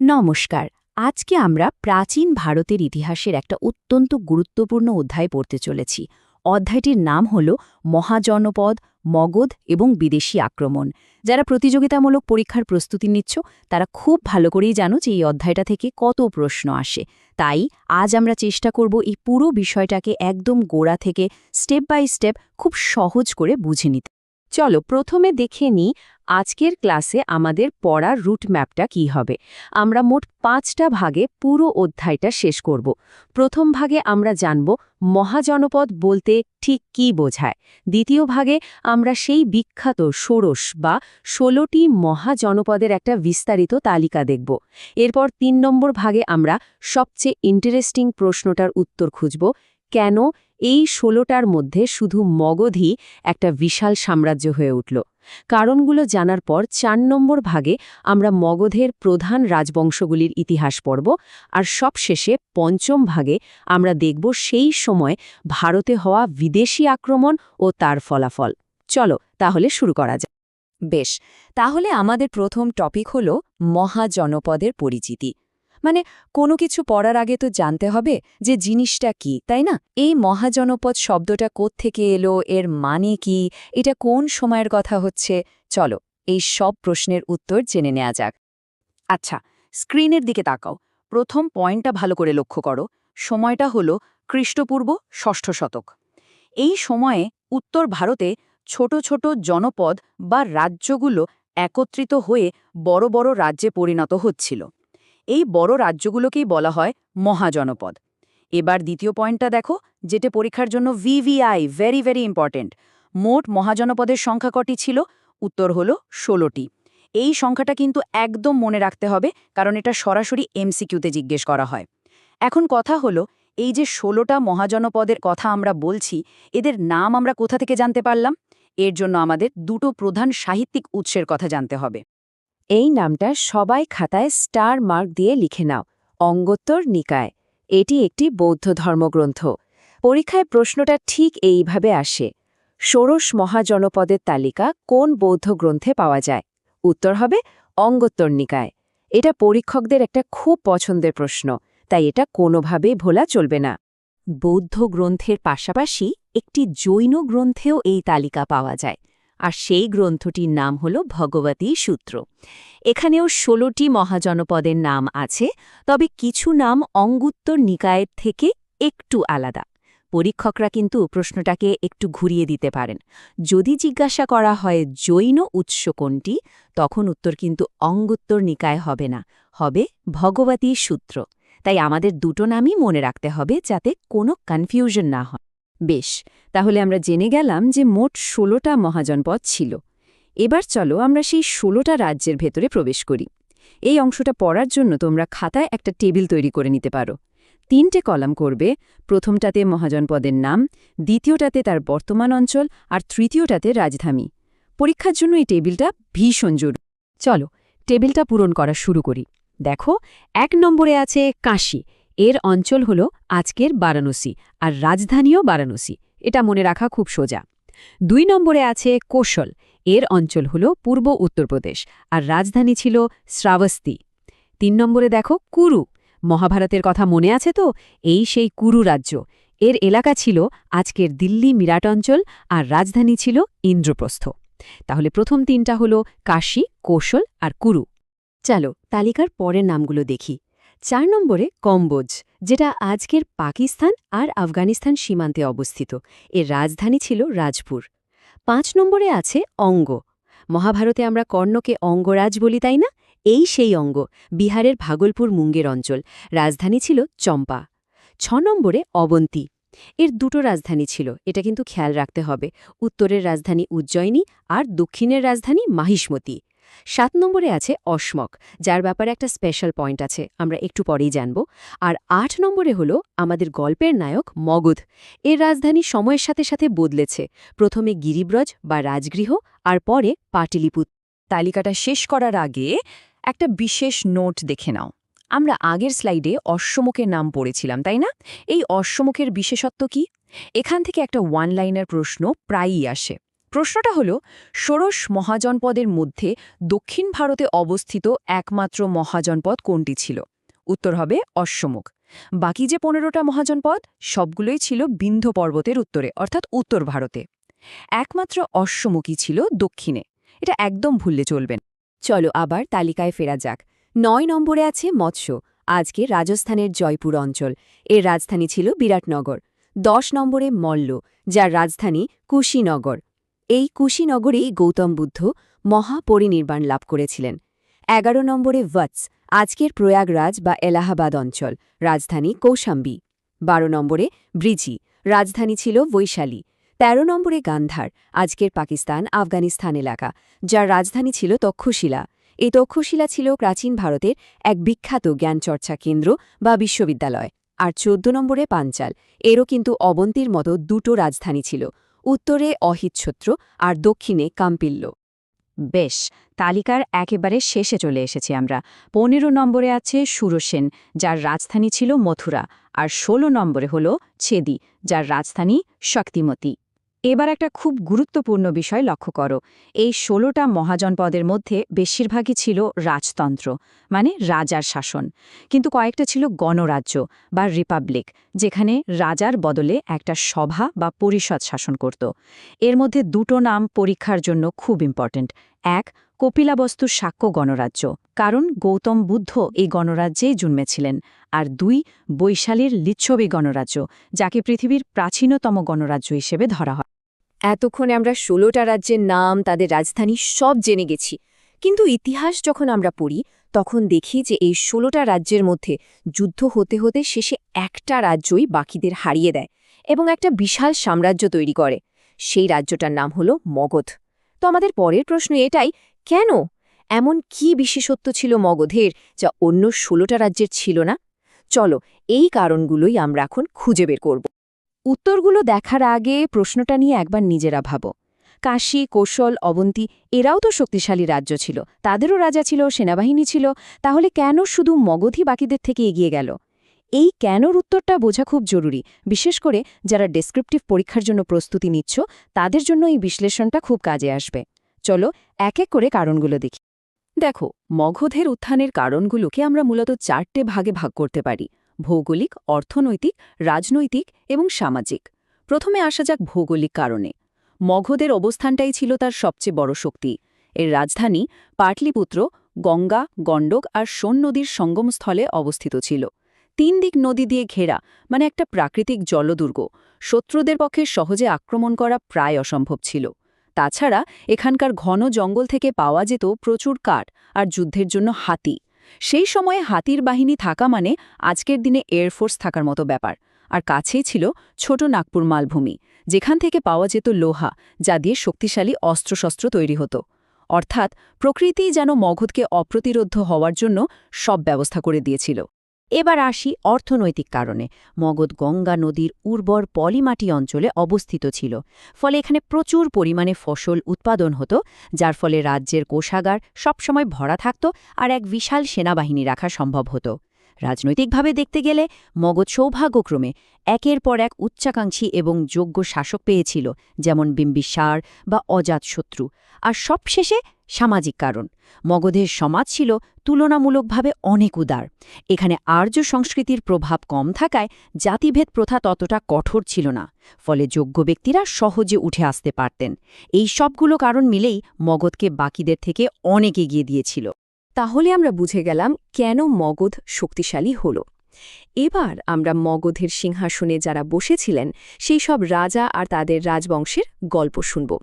নমস্কার। আজকে আমরা প্রাচীন ভারতের ইতিহাসের একটা অত্যন্ত গুরুত্বপূর্ণ অধ্যায় পড়তে চলেছি। অধ্যায়টির নাম হল মহাজনপদ, মগধ এবং বিদেশি আক্রমণ। যারা প্রতিযোগিতামূলক পরীক্ষার প্রস্তুতি নিচ্ছ, তারা খুব ভালো করেই জানো যে এই অধ্যায়টা থেকে কত প্রশ্ন আসে। তাই আজ আমরা চেষ্টা করব এই পুরো বিষয়টাকে একদম গোড়া থেকে স্টেপ বাই স্টেপ খুব সহজ করে বুঝে নিতে। চলো প্রথমে দেখে নিই আজকের ক্লাসে আমাদের পড়ার রুট ম্যাপটা কী হবে। আমরা মোট পাঁচটা ভাগে পুরো অধ্যায়টা শেষ করব। প্রথম ভাগে আমরা জানব মহাজনপদ বলতে ঠিক কী বোঝায়। দ্বিতীয় ভাগে আমরা সেই বিখ্যাত ষোড়শ বা ষোলোটি মহাজনপদের একটা বিস্তারিত তালিকা দেখব। এরপর তিন নম্বর ভাগে আমরা সবচেয়ে ইন্টারেস্টিং প্রশ্নটার উত্তর খুঁজব, কেন এই ষোলোটার মধ্যে শুধু মগধই একটা বিশাল সাম্রাজ্য হয়ে উঠল। কারণগুলো জানার পর চার নম্বর ভাগে আমরা মগধের প্রধান রাজবংশগুলির ইতিহাস পড়ব, আর সবশেষে পঞ্চম ভাগে আমরা দেখব সেই সময় ভারতে হওয়া বিদেশি আক্রমণ ও তার ফলাফল। চলো, তাহলে শুরু করা যাক। বেশ, তাহলে আমাদের প্রথম টপিক হল মহাজনপদের পরিচিতি। মানে কোনো কিছু পড়ার আগে তো জানতে হবে যে জিনিসটা কি, তাই না? এই মহাজনপদ শব্দটা থেকে এলো, এর মানে কি, এটা কোন সময়ের কথা হচ্ছে? চলো, এই সব প্রশ্নের উত্তর জেনে নেওয়া যাক। আচ্ছা স্ক্রিনের দিকে তাকাও। প্রথম পয়েন্টটা ভালো করে লক্ষ্য করো। সময়টা হল খ্রিস্টপূর্ব ষষ্ঠ শতক। এই সময়ে উত্তর ভারতে ছোট ছোট জনপদ বা রাজ্যগুলো একত্রিত হয়ে বড় বড় রাজ্যে পরিণত হচ্ছিল। এই বড় রাজ্যগুলোকেই বলা হয় মহাজনপদ। এবার দ্বিতীয় পয়েন্টটা দেখো, যেটা পরীক্ষার জন্য ভিভিআই ভেরি ভেরি ইম্পর্টেন্ট মোট মহাজনপদের সংখ্যা কটি ছিল? উত্তর হল ষোলোটি। এই সংখ্যাটা কিন্তু একদম মনে রাখতে হবে, কারণ এটা সরাসরি এমসিকিউতে জিজ্ঞেস করা হয়। এখন কথা হলো, এই যে ষোলোটা মহাজনপদের কথা আমরা বলছি, এদের নাম আমরা কোথা থেকে জানতে পারলাম? এর জন্য আমাদের দুটো প্রধান সাহিত্যিক উৎসের কথা জানতে হবে। এই নামটা সবাই খাতায় স্টার মার্ক দিয়ে লিখে নাও। অঙ্গোত্তর নিকায়। এটি একটি বৌদ্ধ ধর্মগ্রন্থ। পরীক্ষায় প্রশ্নটা ঠিক এইভাবে আসে। ষোড়শ মহাজনপদের তালিকা কোন বৌদ্ধ গ্রন্থে পাওয়া যায়? উত্তর হবে অঙ্গোত্তর নিকায়। এটা পরীক্ষকদের একটা খুব পছন্দের প্রশ্ন, তাই এটা কোনোভাবেই ভোলা চলবে না। বৌদ্ধ গ্রন্থের পাশাপাশি একটি জৈন গ্রন্থেও এই তালিকা পাওয়া যায়। আর সেই গ্রন্থটির নাম হল ভগবতী সূত্র। এখানেও ষোলোটি মহাজনপদের নাম আছে, তবে কিছু নাম অঙ্গুত্তর নিকায়ের থেকে একটু আলাদা। পরীক্ষকরা কিন্তু প্রশ্নটাকে একটু ঘুরিয়ে দিতে পারেন। যদি জিজ্ঞাসা করা হয় জৈন উৎস কোনটি, তখন উত্তর কিন্তু অঙ্গুত্তর নিকায় হবে না, হবে ভগবতী সূত্র। তাই আমাদের দুটো নামই মনে রাখতে হবে যাতে কোনো কনফিউশন না হয়। বেশ, তাহলে আমরা জেনে গেলাম যে মোট ষোলোটা মহাজনপদ ছিল। এবার চলো আমরা সেই ষোলোটা রাজ্যের ভেতরে প্রবেশ করি। এই অংশটা পড়ার জন্য তোমরা খাতায় একটা টেবিল তৈরি করে নিতে পারো। তিনটে কলাম করবে, প্রথমটাতে মহাজনপদের নাম, দ্বিতীয়টাতে তার বর্তমান অঞ্চল, আর তৃতীয়টাতে রাজধানী। পরীক্ষার জন্য এই টেবিলটা ভীষণ জরুরি। চলো, টেবিলটা পূরণ করা শুরু করি। দেখো, এক নম্বরে আছে কাশী। এর অঞ্চল হল আজকের বারাণসী আর রাজধানীও বারাণসী। এটা মনে রাখা খুব সোজা। দুই নম্বরে আছে কৌশল। এর অঞ্চল হল পূর্ব উত্তরপ্রদেশ আর রাজধানী ছিল শ্রাবস্তি। তিন নম্বরে দেখো কুরু। মহাভারতের কথা মনে আছে তো? এই সেই কুরু রাজ্য। এর এলাকা ছিল আজকের দিল্লি মিরাট অঞ্চল আর রাজধানী ছিল ইন্দ্রপ্রস্থ। তাহলে প্রথম তিনটা হল কাশী, কৌশল আর কুরু। চলো তালিকার পরের নামগুলো দেখি। চার নম্বরে কম্বোজ, যেটা আজকের পাকিস্তান আর আফগানিস্তান সীমান্তে অবস্থিত। এর রাজধানী ছিল রাজপুর। পাঁচ নম্বরে আছে অঙ্গ। মহাভারতে আমরা কর্ণকে অঙ্গরাজ বলি, তাই না? এই সেই অঙ্গ, বিহারের ভাগলপুর মুঙ্গের অঞ্চল। রাজধানী ছিল চম্পা। ছ নম্বরে অবন্তী। এর দুটো রাজধানী ছিল, এটা কিন্তু খেয়াল রাখতে হবে। উত্তরের রাজধানী উজ্জয়িনী আর দক্ষিণের রাজধানী মাহিষ্মতী। সাত নম্বরে আছে অসমক, যার ব্যাপারে একটা স্পেশাল পয়েন্ট আছে, আমরা একটু পরেই জানব। আর আট নম্বরে হলো আমাদের গল্পের নায়ক মগধ। এর রাজধানী সময়ের সাথে সাথে বদলেছে। প্রথমে গিরিব্রজ বা রাজগৃহ, আর পরে পাটিলিপুত তালিকাটা শেষ করার আগে একটা বিশেষ নোট দেখে নাও। আমরা আগের স্লাইডে অশ্বমুখের নাম পড়েছিলাম, তাই না? এই অশ্বমুখের বিশেষত্ব কি? এখান থেকে একটা ওয়ান লাইনার প্রশ্ন প্রায়ই আসে। প্রশ্নটা হলো, ষোড়শ মহাজনপদের মধ্যে দক্ষিণ ভারতে অবস্থিত একমাত্র মহাজনপদ কোনটি ছিল? উত্তর হবে অশ্বমুখ। বাকি যে পনেরোটা মহাজনপদ, সবগুলোই ছিল বিন্ধ পর্বতের উত্তরে, অর্থাৎ উত্তর ভারতে। একমাত্র অশ্বমুখী ছিল দক্ষিণে। এটা একদম ভুললে চলবেন চলো আবার তালিকায় ফেরা যাক। নয় নম্বরে আছে মৎস্য, আজকে রাজস্থানের জয়পুর অঞ্চল। এর রাজধানী ছিল বিরাটনগর। দশ নম্বরে মল্ল, যার রাজধানী কুশীনগর। এই কুশীনগরেই গৌতম বুদ্ধ মহাপরিনির্বাণ লাভ করেছিলেন। এগারো নম্বরে ভৎস আজকের প্রয়াগরাজ বা এলাহাবাদ অঞ্চল, রাজধানী কৌশাম্বী। বারো নম্বরে ব্রিজি, রাজধানী ছিল বৈশালী। ১৩ নম্বরে গান্ধার, আজকের পাকিস্তান, আফগানিস্তান এলাকা, যার রাজধানী ছিল তক্ষশিলা। এই তক্ষশিলা ছিল প্রাচীন ভারতের এক বিখ্যাত জ্ঞানচর্চা কেন্দ্র বা বিশ্ববিদ্যালয়। আর চোদ্দ নম্বরে পাঞ্চাল, এরও কিন্তু অবন্তীর মতো দুটো রাজধানী ছিল উত্তরে অহিচ্ছত্র আর দক্ষিণে কাম্পিল্য। বেশ, তালিকার একেবারে শেষে চলে এসেছি আমরা। পনেরো নম্বরে আছে সুরসেন, যার রাজধানী ছিল মথুরা, আর ১৬ নম্বরে হল ছেদি, যার রাজধানী শক্তিমতী। এবার একটা খুব গুরুত্বপূর্ণ বিষয় লক্ষ্য করো। এই ষোলোটা মহাজনপদের মধ্যে বেশিরভাগই ছিল রাজতন্ত্র মানে রাজার শাসন। কিন্তু কয়েকটা ছিল গণরাজ্য বা রিপাবলিক, যেখানে রাজার বদলে একটা সভা বা পরিষদ শাসন করত। এর মধ্যে দুটো নাম পরীক্ষার জন্য খুব ইম্পর্ট্যান্ট এক কপিলাবস্তুর সাক্ষ্য গণরাজ্য, কারণ গৌতম বুদ্ধ এই গণরাজ্যেই জন্মেছিলেন। আর দুই, বৈশালীর লিচ্ছবি গণরাজ্য, যাকে পৃথিবীর প্রাচীনতম গণরাজ্য হিসেবে ধরা হয়। এতক্ষণে আমরা ষোলোটা রাজ্যের নাম, তাদের রাজধানী সব জেনে গেছি। কিন্তু ইতিহাস যখন আমরা পড়ি, তখন দেখি যে এই ষোলোটা রাজ্যের মধ্যে যুদ্ধ হতে হতে শেষে একটা রাজ্যই বাকিদের হারিয়ে দেয় এবং একটা বিশাল সাম্রাজ্য তৈরি করে। সেই রাজ্যটার নাম হল মগধ। তো আমাদের পরের প্রশ্ন এটাই, কেন? এমন কি বিশেষত্ব ছিল মগধের যা অন্য ষোলোটা রাজ্যের ছিল না? চলো, এই কারণগুলোই আমরা এখন খুঁজে বের করব। উত্তরগুলো দেখার আগে প্রশ্নটা নিয়ে একবার নিজেরা ভাবো। কাশী, কৌশল, অবন্তী, এরাও তো শক্তিশালী রাজ্য ছিল। তাদেরও রাজা ছিল, সেনাবাহিনী ছিল। তাহলে কেন শুধু মগধই বাকিদের থেকে এগিয়ে গেল? এই কেনর উত্তরটা বোঝা খুব জরুরি। বিশেষ করে যারা ডেসক্রিপটিভ পরীক্ষার জন্য প্রস্তুতি নিচ্ছ, তাদের জন্য এই বিশ্লেষণটা খুব কাজে আসবে। চলো এক এক করে কারণগুলো দেখি। দেখো, মগধের উত্থানের কারণগুলোকে আমরা মূলত চারটে ভাগে ভাগ করতে পারি। ভৌগোলিক, অর্থনৈতিক, রাজনৈতিক এবং সামাজিক। প্রথমে আসা যাক ভৌগোলিক কারণে। মগধের অবস্থানটাই ছিল তার সবচেয়ে বড় শক্তি। এর রাজধানী পাটলিপুত্র, গঙ্গা, গণ্ডক আর সোন নদীর সঙ্গমস্থলে অবস্থিত ছিল। তিন দিক নদী দিয়ে ঘেরা মানে একটা প্রাকৃতিক জলদুর্গ। শত্রুদের পক্ষে সহজে আক্রমণ করা প্রায় অসম্ভব ছিল। তাছাড়া এখানকার ঘন জঙ্গল থেকে পাওয়া যেত প্রচুর কাঠ আর যুদ্ধের জন্য হাতি। সেই সময়ে হাতির বাহিনী থাকা মানে আজকের দিনে এয়ারফোর্স থাকার মতো ব্যাপার। আর কাছেই ছিল ছোট নাগপুর মালভূমি, যেখান থেকে পাওয়া যেত লোহা, যা দিয়ে শক্তিশালী অস্ত্রশস্ত্র তৈরি হতো। অর্থাৎ প্রকৃতিই যেন মগধকে অপ্রতিরোধ হওয়ার জন্য সব ব্যবস্থা করে দিয়েছিল। এবার আসি অর্থনৈতিক কারণে। মগধ গঙ্গা নদীর উর্বর পলিমাটি অঞ্চলে অবস্থিত ছিল। ফলে এখানে প্রচুর পরিমাণে ফসল উৎপাদন হতো, যার ফলে রাজ্যের কোষাগার সবসময় ভরা থাকত আর এক বিশাল সেনাবাহিনী রাখা সম্ভব হতো। রাজনৈতিকভাবে দেখতে গেলে মগধ সৌভাগ্যক্রমে একের পর এক উচ্চাকাঙ্ক্ষী এবং যোগ্য শাসক পেয়েছিল, যেমন বিম্বিসার বা অজাতশত্রু আর সবশেষে সামাজিক কারণ। মগধের সমাজ ছিল তুলনামূলকভাবে অনেক উদার। এখানে আর্য সংস্কৃতির প্রভাব কম থাকায় জাতিভেদ প্রথা ততটা কঠোর ছিল না, ফলে যোগ্য ব্যক্তিরা সহজে উঠে আসতে পারতেন। এই সবগুলো কারণ মিলেই মগধকে বাকিদের থেকে অনেক এগিয়ে দিয়েছিল। তাহলে আমরা বুঝে গেলাম কেন মগধ শক্তিশালী হল। এবার আমরা মগধের সিংহাসনে যারা বসেছিলেন, সেই সব রাজা আর তাদের রাজবংশের গল্প শুনব।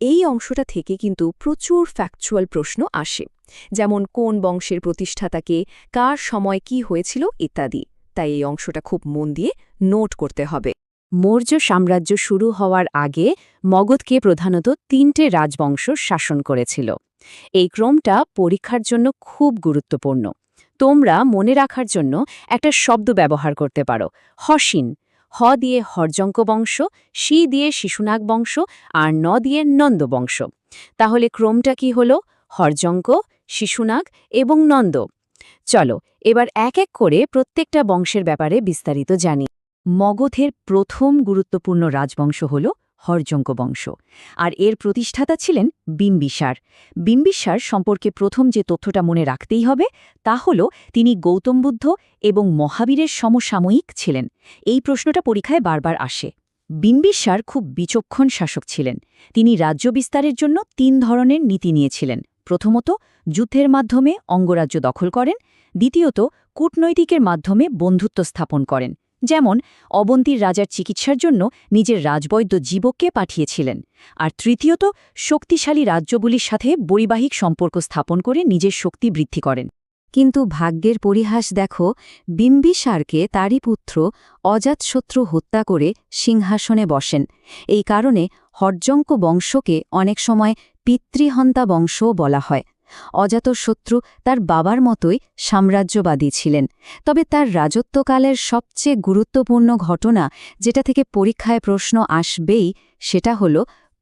এই অংশটা থেকে কিন্তু প্রচুর ফ্যাকচুয়াল প্রশ্ন আসে। যেমন কোন বংশের প্রতিষ্ঠাতাকে, কার সময় কি হয়েছিল ইত্যাদি। তাই এই অংশটা খুব মন দিয়ে নোট করতে হবে। মৌর্য সাম্রাজ্য শুরু হওয়ার আগে মগধকে প্রধানত তিনটে রাজবংশ শাসন করেছিল। এই ক্রমটা পরীক্ষার জন্য খুব গুরুত্বপূর্ণ। তোমরা মনে রাখার জন্য একটা শব্দ ব্যবহার করতে পারো, হসিন। হ দিয়ে হরজঙ্ক বংশ, শি দিয়ে শিশুনাগ বংশ, আর ন দিয়ে নন্দ বংশ। তাহলে ক্রমটা কি হল? হরজঙ্ক, শিশুনাগ এবং নন্দ। চলো, এবার এক এক করে প্রত্যেকটা বংশের ব্যাপারে বিস্তারিত জানি। মগধের প্রথম গুরুত্বপূর্ণ রাজবংশ হল হরজঙ্ক বংশ। আর এর প্রতিষ্ঠাতা ছিলেন বিম্বিসার। বিম্বিসার সম্পর্কে প্রথম যে তথ্যটা মনে রাখতেই হবে, তা হল তিনি গৌতম বুদ্ধ এবং মহাবীরের সমসাময়িক ছিলেন। এই প্রশ্নটা পরীক্ষায় বারবার আসে। বিম্বিসার খুব বিচক্ষণ শাসক ছিলেন। তিনি রাজ্য বিস্তারের জন্য তিন ধরনের নীতি নিয়েছিলেন। প্রথমত, যুদ্ধের মাধ্যমে অঙ্গরাজ্য দখল করেন। দ্বিতীয়ত, কূটনৈতিকের মাধ্যমে বন্ধুত্ব স্থাপন করেন। যেমন, অবন্তীর রাজার চিকিৎসার জন্য নিজের রাজবৈদ্য জীবককে পাঠিয়েছিলেন, আর তৃতীয়ত, শক্তিশালী রাজ্যগুলির সাথে বৈবাহিক সম্পর্ক স্থাপন করে নিজের শক্তি বৃদ্ধি করেন। কিন্তু ভাগ্যের পরিহাস দেখো, বিম্বিসারকে তারই পুত্র অজাতশত্রু হত্যা করে সিংহাসনে বসেন। এই কারণে হরজঙ্ক বংশকে অনেক সময় পিতৃহন্তা বংশও বলা হয়। অজাতশত্রু তার বাবার মতোই সাম্রাজ্যবাদী ছিলেন। তবে তার রাজত্বকালের সবচেয়ে গুরুত্বপূর্ণ ঘটনা যেটা থেকে পরীক্ষায় প্রশ্ন আসবেই, সেটা হল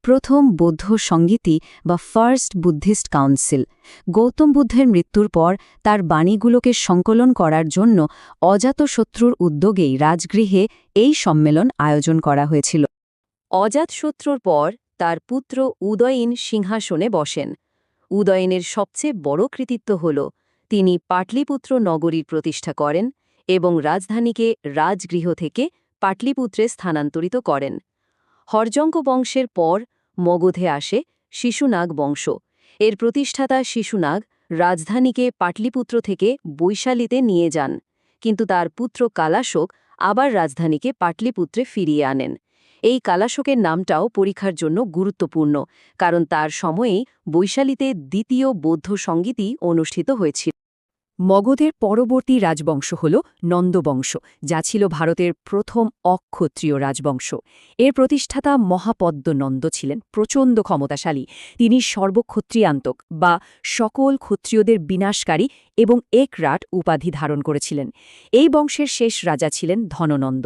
প্রথম বৌদ্ধ সঙ্গীতি বা ফার্স্ট বুদ্ধিস্ট কাউন্সিল। গৌতম বুদ্ধের মৃত্যুর পর তার বাণীগুলোকে সংকলন করার জন্য অজাতশত্রুর উদ্যোগেই রাজগৃহে এই সম্মেলন আয়োজন করা হয়েছিল। অজাতশত্রুর পর তার পুত্র উদয়ীন সিংহাসনে বসেন। উদয়নের সবচেয়ে বড় কৃতিত্ব হল, তিনি পাটলিপুত্র নগরীর প্রতিষ্ঠা করেন এবং রাজধানীকে রাজগৃহ থেকে পাটলিপুত্রে স্থানান্তরিত করেন। হরজঙ্ক বংশের পর মগধে আসে শিশুনাগ বংশ। এর প্রতিষ্ঠাতা শিশুনাগ রাজধানীকে পাটলিপুত্র থেকে বৈশালীতে নিয়ে যান, কিন্তু তার পুত্র কালাশোক আবার রাজধানীকে পাটলিপুত্রে ফিরিয়ে আনেন। এই কালাশোকের নামটাও পরীক্ষার জন্য গুরুত্বপূর্ণ, কারণ তার সময়েই বৈশালীতে দ্বিতীয় বৌদ্ধ সঙ্গীতই অনুষ্ঠিত হয়েছিল। মগধের পরবর্তী রাজবংশ হল নন্দবংশ, যা ছিল ভারতের প্রথম অক্ষত্রিয় রাজবংশ। এর প্রতিষ্ঠাতা মহাপদ্ম নন্দ ছিলেন, প্রচণ্ড ক্ষমতাশালী। তিনি সর্বক্ষত্রিয়ান্তক বা সকল ক্ষত্রিয়দের বিনাশকারী এবং একরাট উপাধি ধারণ করেছিলেন। এই বংশের শেষ রাজা ছিলেন ধননন্দ।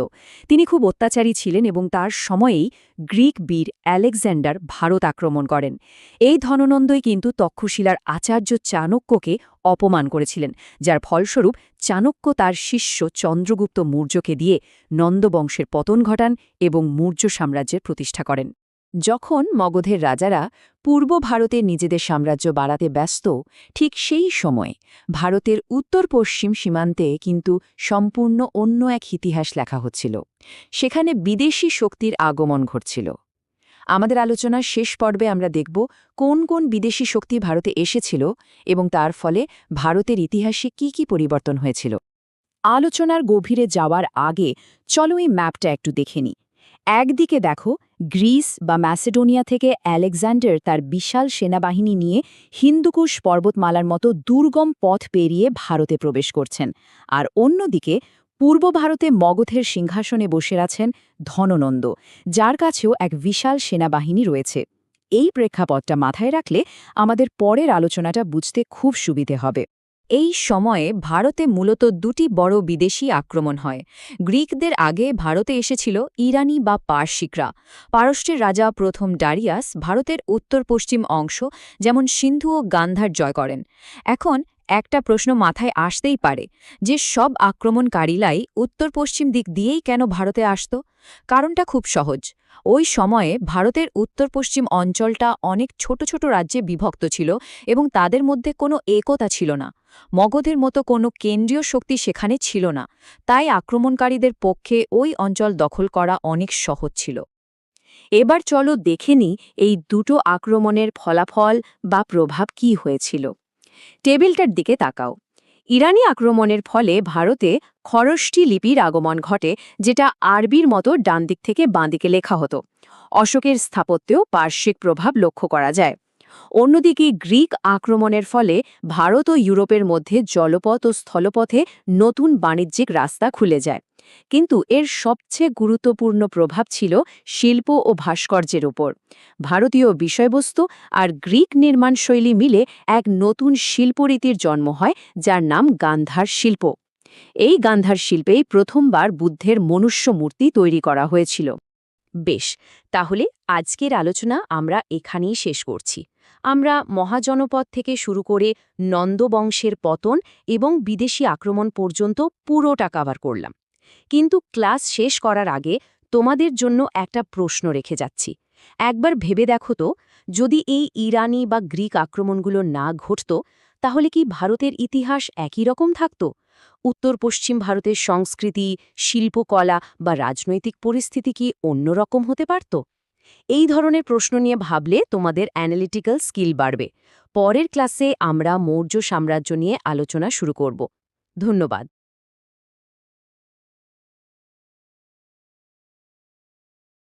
তিনি খুব অত্যাচারী ছিলেন এবং তার সময়েই গ্রিক বীর অ্যালেকজান্ডার ভারত আক্রমণ করেন। এই ধননন্দই কিন্তু তক্ষশিলার আচার্য চাণক্যকে অপমান করেছিলেন, যার ফলস্বরূপ চাণক্য তার শিষ্য চন্দ্রগুপ্ত মৌর্যকে দিয়ে নন্দবংশের পতন ঘটান এবং মৌর্য সাম্রাজ্যের প্রতিষ্ঠা করেন। যখন মগধের রাজারা পূর্ব ভারতে নিজেদের সাম্রাজ্য বাড়াতে ব্যস্ত, ঠিক সেই সময় ভারতের উত্তর পশ্চিম সীমান্তে কিন্তু সম্পূর্ণ অন্য এক ইতিহাস লেখা হচ্ছিল। সেখানে বিদেশি শক্তির আগমন ঘটছিল। আমাদের আলোচনার শেষ পর্বে আমরা দেখব কোন কোন বিদেশি শক্তি ভারতে এসেছিল এবং তার ফলে ভারতের ইতিহাসে কি কি পরিবর্তন হয়েছিল। আলোচনার গভীরে যাওয়ার আগে চলো এই ম্যাপটা একটু দেখে নিই। একদিকে দেখো, গ্রিস বা ম্যাসেডোনিয়া থেকে অ্যালেকজান্ডার তার বিশাল সেনাবাহিনী নিয়ে হিন্দুকুশ পর্বতমালার মতো দুর্গম পথ পেরিয়ে ভারতে প্রবেশ করছেন। আর অন্যদিকে, পূর্ব ভারতে মগধের সিংহাসনে বসে আছেন ধননন্দ, যার কাছেও এক বিশাল সেনাবাহিনী রয়েছে। এই প্রেক্ষাপটটা মাথায় রাখলে আমাদের পরের আলোচনাটা বুঝতে খুব সুবিধে হবে। এই সময়ে ভারতে মূলত দুটি বড় বিদেশি আক্রমণ হয়। গ্রিকদের আগে ভারতে এসেছিল ইরানি বা পার্শিকরা। পারস্যের রাজা প্রথম ডারিয়াস ভারতের উত্তর পশ্চিম অংশ, যেমন সিন্ধু ও গান্ধার জয় করেন। এখন একটা প্রশ্ন মাথায় আসতেই পারে, যে সব আক্রমণকারীলাই উত্তর পশ্চিম দিক দিয়েই কেন ভারতে আসত? কারণটা খুব সহজ। ওই সময়ে ভারতের উত্তর পশ্চিম অঞ্চলটা অনেক ছোট ছোট রাজ্যে বিভক্ত ছিল এবং তাদের মধ্যে কোনো একতা ছিল না। মগধের মতো কোনো কেন্দ্রীয় শক্তি সেখানে ছিল না, তাই আক্রমণকারীদের পক্ষে ওই অঞ্চল দখল করা অনেক সহজ ছিল। এবার চলো দেখে নি এই দুটো আক্রমণের ফলাফল বা প্রভাব কি হয়েছিল। টেবিলটার দিকে তাকাও। ইরানি আক্রমণের ফলে ভারতে খরষ্টি লিপির আগমন ঘটে, যেটা আরবির মতো ডান দিক থেকে বাঁদিকে লেখা হতো। অশোকের স্থাপত্যেও পার্শ্বিক প্রভাব লক্ষ্য করা যায়। অন্যদিকে গ্রিক আক্রমণের ফলে ভারত ও ইউরোপের মধ্যে জলপথ ও স্থলপথে নতুন বাণিজ্যিক রাস্তা খুলে যায়। কিন্তু এর সবচেয়ে গুরুত্বপূর্ণ প্রভাব ছিল শিল্প ও ভাস্কর্যের উপর। ভারতীয় বিষয়বস্তু আর গ্রিক নির্মাণশৈলী মিলে এক নতুন শিল্পরীতির জন্ম হয়, যার নাম গান্ধার শিল্প। এই গান্ধার শিল্পেই প্রথমবার বুদ্ধের মনুষ্য মূর্তি তৈরি করা হয়েছিল। বেশ, তাহলে আজকের আলোচনা আমরা এখানেই শেষ করছি। আমরা মহাজনপদ থেকে শুরু করে নন্দবংশের পতন এবং বিদেশি আক্রমণ পর্যন্ত পুরোটা কাভার করলাম। কিন্তু ক্লাস শেষ করার আগে তোমাদের জন্য একটা প্রশ্ন রেখে যাচ্ছি। একবার ভেবে দেখো তো, যদি এই ইরানি বা গ্রিক আক্রমণগুলো না ঘটত, তাহলে কি ভারতের ইতিহাস একই রকম থাকত? উত্তর পশ্চিম ভারতের সংস্কৃতি, শিল্পকলা বা রাজনৈতিক পরিস্থিতি কি অন্যরকম হতে পারত? এই ধরনের প্রশ্ন নিয়ে ভাবলে তোমাদের অ্যানালিটিক্যাল স্কিল বাড়বে। পরের ক্লাসে আমরা মৌর্য সাম্রাজ্য নিয়ে আলোচনা শুরু করব। ধন্যবাদ।